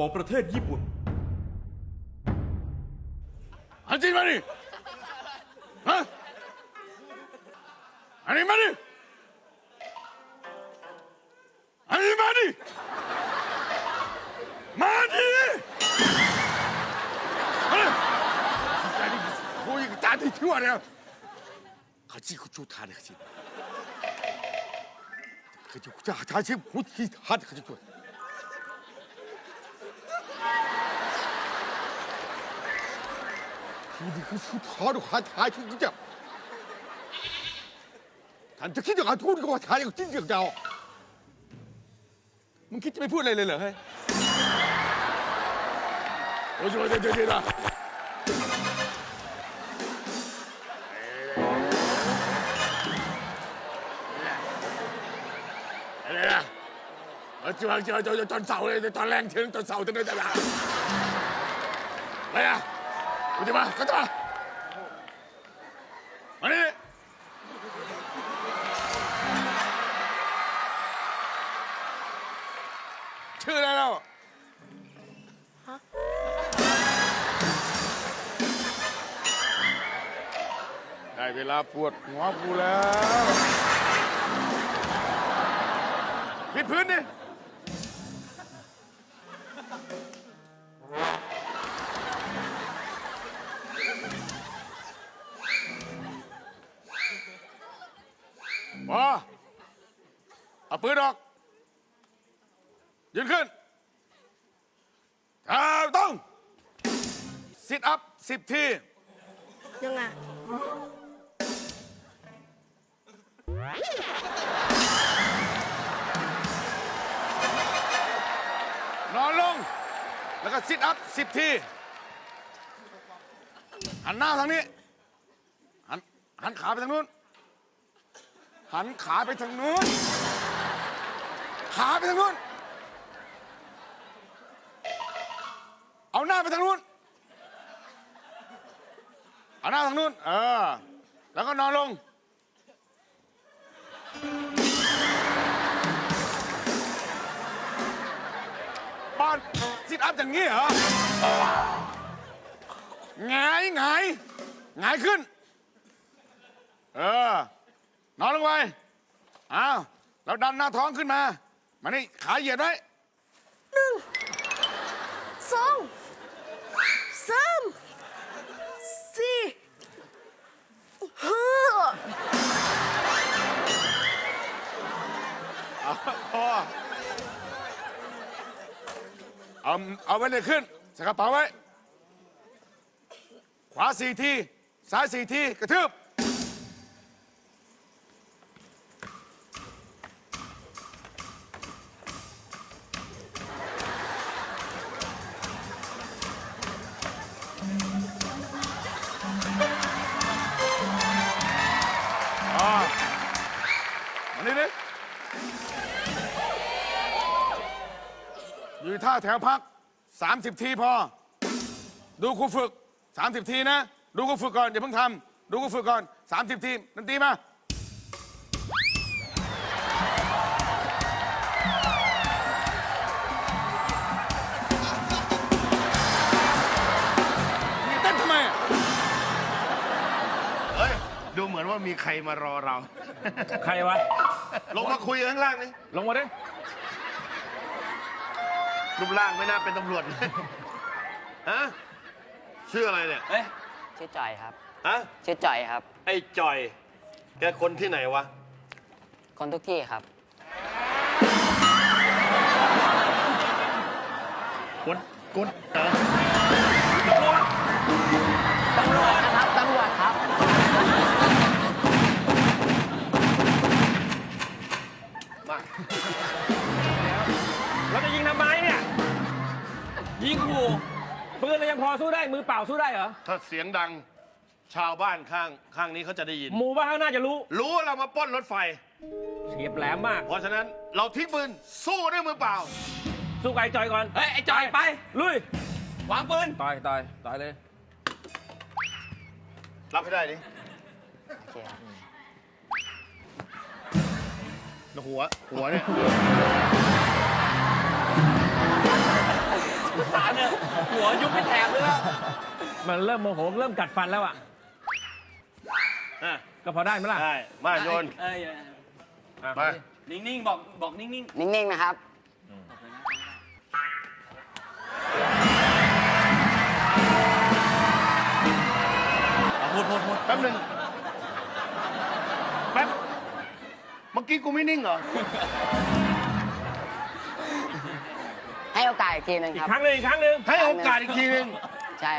ของประเทศญี่ปุ่นอันจริงมาดิฮะอันนี้มาดิอันนี้มาดิมาดิมาดิใจนี่คุยกับจานที่ทั่วเนี่ยเขาจีเขาจูทานเขาจีเขาจูจ้าจ้าจีหูที่ทานเขา 你这个树插着还抬起一点，看这肯定俺土里给我抬一个顶顶的哦。门口这边过来来来，我去我去我去的。我今晚就就就就走嘞，就两天就走的了，对吧？哎呀！ กูจะมาก็จะมามานี่ช่ออะไรแล้วได้เวลาปวดหัวกูแล้วพิดพื้นดิ อเอาปืนออก ยืนขึ้นเท้าต้อง ซิทอัพสิบที ยังไงนอนลง แล้วก็ซิทอัพสิบที หันหน้าทางนี้ หันหันขาไปทางนู้น หันขาไปทางนู้น ขาไปทางนู้น เอาหน้าไปทางนู้น เอาหน้าทางนู้น เออ แล้วก็นอนลง บ้านซิทอัพอย่างนี้เหรอหงายหงายหงายขึ้น เออ นอนลงไปอ้าวแล้วดันหน้าท้องขึ้นมา มานี่ขาเหยียดไว้สองสามสี่ห้าพอเอาเอาไว้เลยขึ้นใส่กระเป๋าไว้ ขวาสี่ที ซ้ายสี่ที กระทืบาแถวพัก 30 ทีพอ ดูครูฝึก 30 ทีนะ ดูครูฝึกก่อนอย่าเพิ่งทำดูครูฝึกก่อน 30 ทีนันตีมานี่เต้นทำไมอะเฮ้ย ดูเหมือนว่ามีใครมารอเรา ใครวะ ลงมาคุยกันข้างล่างนี่ลงมาดิ รูปร่างไม่น่าเป็นตำรวจฮะชื่ออะไรเนี่ยเอ้ยชื่อจ่อยครับ ฮะชื่อจ่อยครับ ไอ้จอย แกคนที่ไหนวะ คนทุกที่ครับคนคนเหรอตำรวจนะครับ ตำรวจครับ มา เราจะยิงทำไมเนี่ย ยิงขู่ปืนเรายังพอสู้ได้ มือเปล่าสู้ได้เหรอ ถ้าเสียงดังชาวบ้านข้างข้างนี้เขาจะได้ยิน หมู่บ้านข้างหน้าจะรู้ รู้ว่าเรามาปล้นรถไฟ เฉียบแหลมมาก เพราะฉะนั้นเราทิ้งปืนสู้ด้วยมือเปล่า สู้ไก่จอยก่อน เฮ้ย ไอ้จ่อยไป ลุย วางปืนต่อยต่อยต่อยเลย รับให้ได้ดิโอเค ครับหัวหัวเนี่ยหัวยุบไปแถบเลยแล้วมันเริ่มโมโหเริ่มกัดฟันแล้วอะอะก็พอได้ไหมล่ะได้มาโยน เอ้ยอะมา นิ่งๆบอกบอกนิ่งนิ่ง ๆ นะครับๆเอาพูดพูดพูดแป๊บหนึ่งแป๊บ เมื่อกี้กูไม่นิ่งเหรอให้ โอกาสอีกทีหนึงอีคกรับ ครั้งหนึ่งอีกครั้งหนึ่งให้โอกาสอีกทีหนึงใช่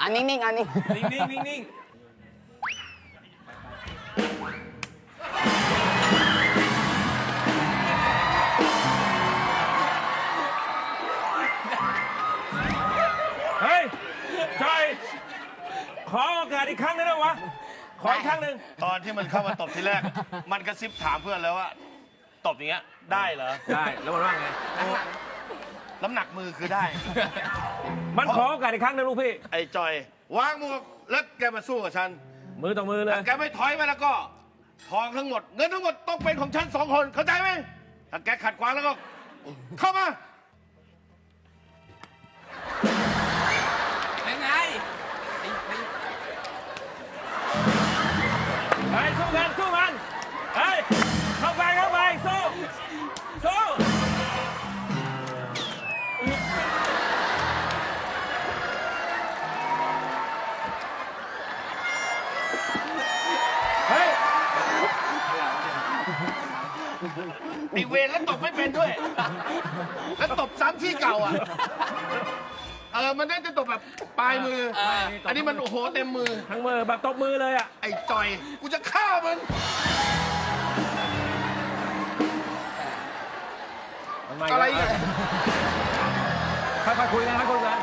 อันนิ่งๆอันนิ่งนิ่งๆนิ่งเฮ้ยจอยขอโอกาสอีกครั้งหนึงนะวะขออีกครั้งหนึ่งตอนที่มันเข้ามาตบทีแรก มันกระซิบถามเพื่อนแล้วว่า ตบอย่างเงี้ยได้เหรอได้ แล้วมันว่าไง น้ำหนักมือคือได้ มันขอโอกาสอีกครั้งหนึงลูกพี่ ไอ้จอย วางหมวกแล้วแกมาสู้กับฉันมือต่อมือเลย ถ้าแกไม่ถอยมาแล้วก็ ทองทั้งหมด เงินทั้งหมดต้องเป็นของฉันสองคนเข้าใจไหมถ้าแกขัดขวางแล้วก็ เข้ามาๆเป็นไงไอ้ไอ้เฮ้ยสู้กันสู้มัน ไอเวรแล้วตบไม่เป็นด้วย แล้วตบซ้ำที่เก่าอะ เออ มันน่าจะตบแบบปลายมือ อันนี้มันโอ้โหเต็มมือ ทั้งมือแบบตบมือเลยอะ ไอ้จอย กูจะฆ่ามัน มันมาอะไรแล้วเนี่ย ค่อยๆคุยกันค่อยๆคุยกัน